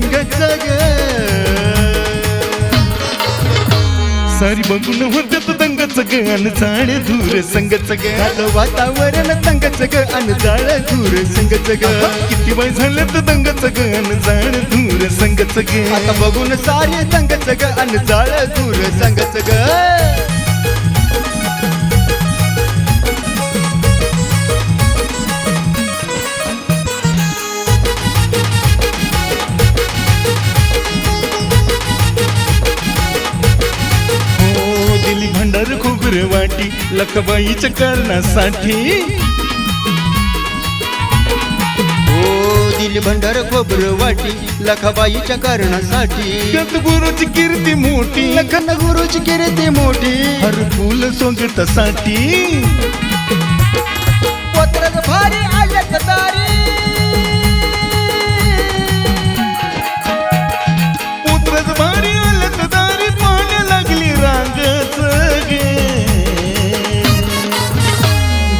ग सारी बघून होत्यात दंगच ग आणि झाड धूर संगच ग वातावरण संगच ग अन जाळ धूर संगच ग किती बाय झाले तर दंगच ग आणि झाड धूर संगच ग आता बघून सारे संगच ग अन जाळ धूर संगच ग वाटी लखबाईच्या कारणासाठी हो दिली भंडार खोबर वाटी लखाबाईच्या कारणासाठी त्यात गुरुची कीर्ती मोठी. लखन गुरुची कीर्ती मोठी. हर फुल सोंगतासाठी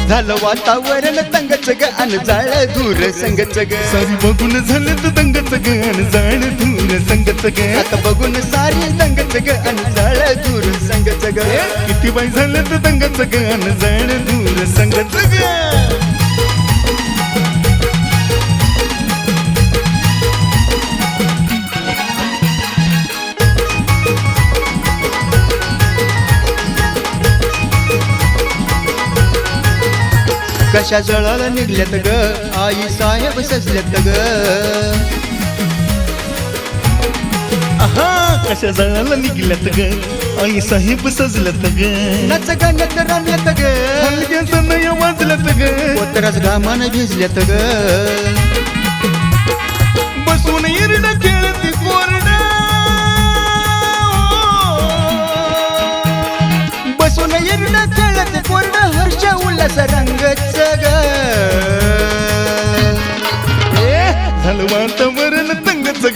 झालं वातावरण तंगच ग अन जाळ धूर संगच ग सारी बघून झालं तर दंगच ग आणि जाण धूर संगच ग आता बघून सारी तंगच ग अन जाळ धूर संगच ग किती बाय झालं तर दंगच ग आणि जाण धूर संगच ग कशा जळाला निघल्यात ग? आई साहेब सजल्यात ग. कशा जळाला निघल्यात ग? आई साहेब सजल्यात ग. नच ग नच रमल्यात ग. हलग्याचं नय वाजल्यात ग. घामानं भिजल्यात ग.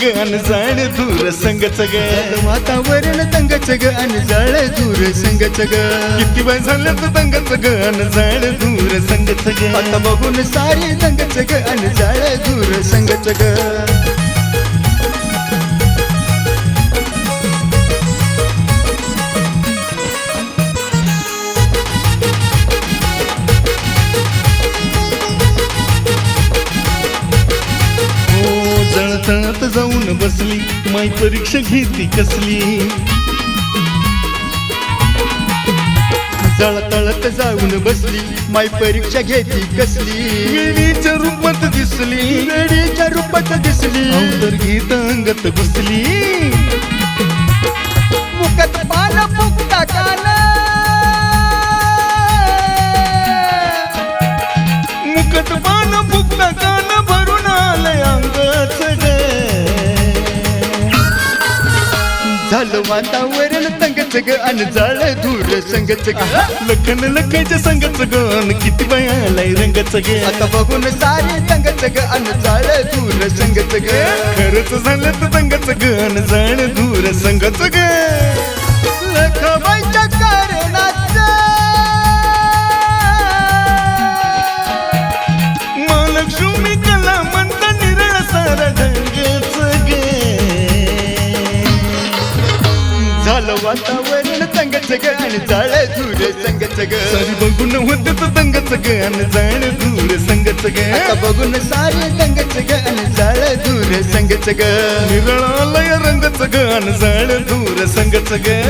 ग आणि जाण धूर संगच ग वातावरण तंगच ग आणि जळ दूर संगच ग किती बाय झालं तर तंगच ग आणि जाण धूर संगच ग आता बघून सारी तंगच ग आणि जळ दूर संगच ग जळतळत जाऊन बसली माई परीक्षा घेती कसली? जळतळत जाऊन बसली माय परीक्षा घेती कसली? येडीच्या रूपात दिसली. गडीच्या रूपात दिसली. अवतर गीत अंगत घुसली झालं वातावरण तंगच ग आणि जळ दूर संगच ग. लखन लखायच्या संगच ग आणि किती बाय आलाय रंगच ग. आता बघून सारे तंगच ग आणि जळ दूर संगच ग. खरंच झालं तर तंगच ग आणि जाण दूर संगच ग. वातावरण तंगच ग आणि जळ दूर संगच ग. सारी बघून होत तंगच ग आणि जाण दूर संगच ग. बघून सारे तंगच ग आणि जळ दूर संगच ग. निरळालय रंगच ग आणि जाण दूर संगच ग.